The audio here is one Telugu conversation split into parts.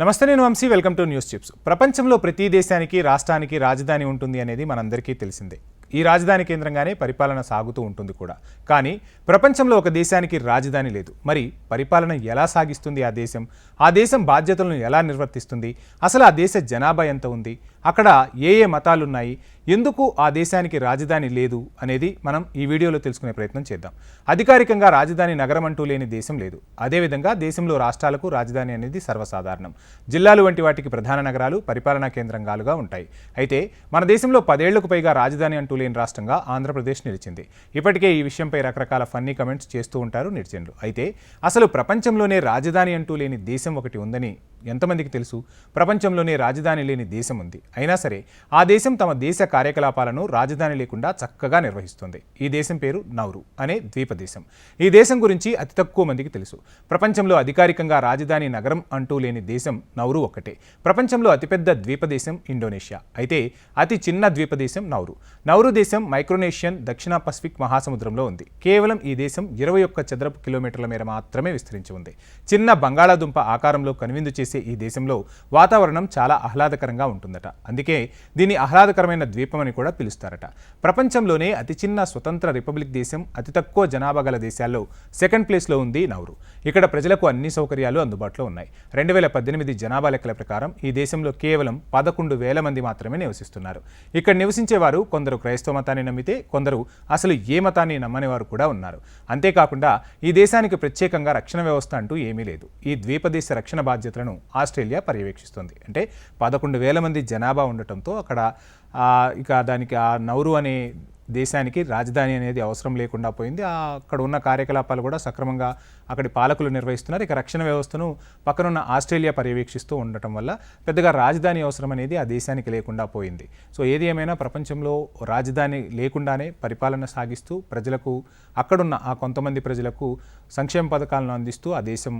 నమస్తే నేను Vamshi. Welcome to news chips. ప్రపంచంలో ప్రతి దేశానికి రాష్ట్రానికి రాజధాని ఉంటుంది అనేది మనందరికీ తెలిసిందే. ఈ రాజధాని కేంద్రంగానే పరిపాలన సాగుతూ ఉంటుంది కూడా. కానీ ప్రపంచంలో ఒక దేశానికి రాజధాని లేదు. మరి పరిపాలన ఎలా సాగిస్తుంది ఆ దేశం? ఆ దేశం బాధ్యతలను ఎలా నిర్వర్తిస్తుంది? అసలు ఆ దేశ జనాభా ఎంత ఉంది? అక్కడ ఏ ఏ మతాలున్నాయి ఎందుకు ఆ దేశానికి రాజధాని లేదు అనేది మనం ఈ వీడియోలో తెలుసుకునే ప్రయత్నం చేద్దాం. అధికారికంగా రాజధాని నగరం అంటూ లేని దేశం లేదు. అదేవిధంగా దేశంలో రాష్ట్రాలకు రాజధాని అనేది సర్వసాధారణం. జిల్లాలు వంటి వాటికి ప్రధాన నగరాలు పరిపాలనా కేంద్రంగాలుగా ఉంటాయి. అయితే మన దేశంలో పదేళ్ళకు పైగా రాజధాని అంటూ లేని రాష్ట్రంగా ఆంధ్రప్రదేశ్ నిలిచింది. ఇప్పటికే ఈ విషయంపై రకరకాల ఫన్నీ కమెంట్స్ చేస్తూ ఉంటారు నిర్జనులు అయితే అసలు ప్రపంచంలోనే రాజధాని అంటూ లేని దేశం ఒకటి ఉందని ఎంతమందికి తెలుసు? ప్రపంచంలోనే రాజధాని లేని దేశం ఉంది. అయినా సరే ఆ దేశం తమ దేశ కార్యకలాపాలను రాజధాని లేకుండా చక్కగా నిర్వహిస్తుంది. ఈ దేశం పేరు నౌరు అనే ద్వీప దేశం. ఈ దేశం గురించి అతి తక్కువ మందికి తెలుసు. ప్రపంచంలో అధికారికంగా రాజధాని నగరం అంటూ లేని దేశం నౌరు ఒక్కటే. ప్రపంచంలో అతిపెద్ద ద్వీప దేశం ఇండోనేషియా. అయితే అతి చిన్న ద్వీప దేశం నౌరు. నౌరు దేశం మైక్రోనేషియన్ దక్షిణ పసిఫిక్ మహాసముద్రంలో ఉంది. కేవలం ఈ దేశం ఇరవై ఒక్క చదరపు కిలోమీటర్ల మేర మాత్రమే విస్తరించి ఉంది. చిన్న బంగాళాదుంప ఆకారంలో కనువిందు చేసే ఈ దేశంలో వాతావరణం చాలా ఆహ్లాదకరంగా ఉంటుందట. అందుకే దీన్ని ఆహ్లాదకరమైన ద్వీపం అని కూడా పిలుస్తారట. ప్రపంచంలోనే అతి చిన్న స్వతంత్ర రిపబ్లిక్ దేశం అతి తక్కువ జనాభా గల దేశాల్లో సెకండ్ ప్లేస్లో ఉంది నౌరు. ఇక్కడ ప్రజలకు అన్ని సౌకర్యాలు అందుబాటులో ఉన్నాయి. రెండు వేల పద్దెనిమిది జనాభా లెక్కల ప్రకారం ఈ దేశంలో కేవలం పదకొండు వేల మంది మాత్రమే నివసిస్తున్నారు. ఇక్కడ నివసించేవారు కొందరు క్రైస్తవ మతాన్ని నమ్మితే కొందరు అసలు ఏ మతాన్ని నమ్మని వారు కూడా ఉన్నారు. అంతేకాకుండా ఈ దేశానికి ప్రత్యేకంగా రక్షణ వ్యవస్థ అంటూ ఏమీ లేదు. ఈ ద్వీపదేశ రక్షణ బాధ్యతలను ఆస్ట్రేలియా పర్యవేక్షిస్తుంది. అంటే పదకొండు వేల మంది జనాభా ఉండటంతో అక్కడ ఇక దానికి ఆ నౌరు అనే దేశానికి రాజధాని అనేది అవసరం లేకుండా పోయింది. అక్కడ ఉన్న కార్యకలాపాలు కూడా సక్రమంగా అక్కడి పాలకులు నిర్వహిస్తున్నారు. ఇక రక్షణ వ్యవస్థను పక్కనున్న ఆస్ట్రేలియా పర్యవేక్షిస్తూ ఉండటం వల్ల పెద్దగా రాజధాని అవసరం అనేది ఆ దేశానికి లేకుండా పోయింది. సో ఏది ఏమైనా ప్రపంచంలో రాజధాని లేకుండానే పరిపాలన సాగిస్తూ ప్రజలకు అక్కడున్న ఆ కొంతమంది ప్రజలకు సంక్షేమ పథకాలను అందిస్తూ ఆ దేశం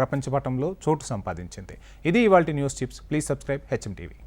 ప్రపంచ పటంలో చోటు సంపాదించింది. ఇది ఇవాళ news chips please subscribe HM TV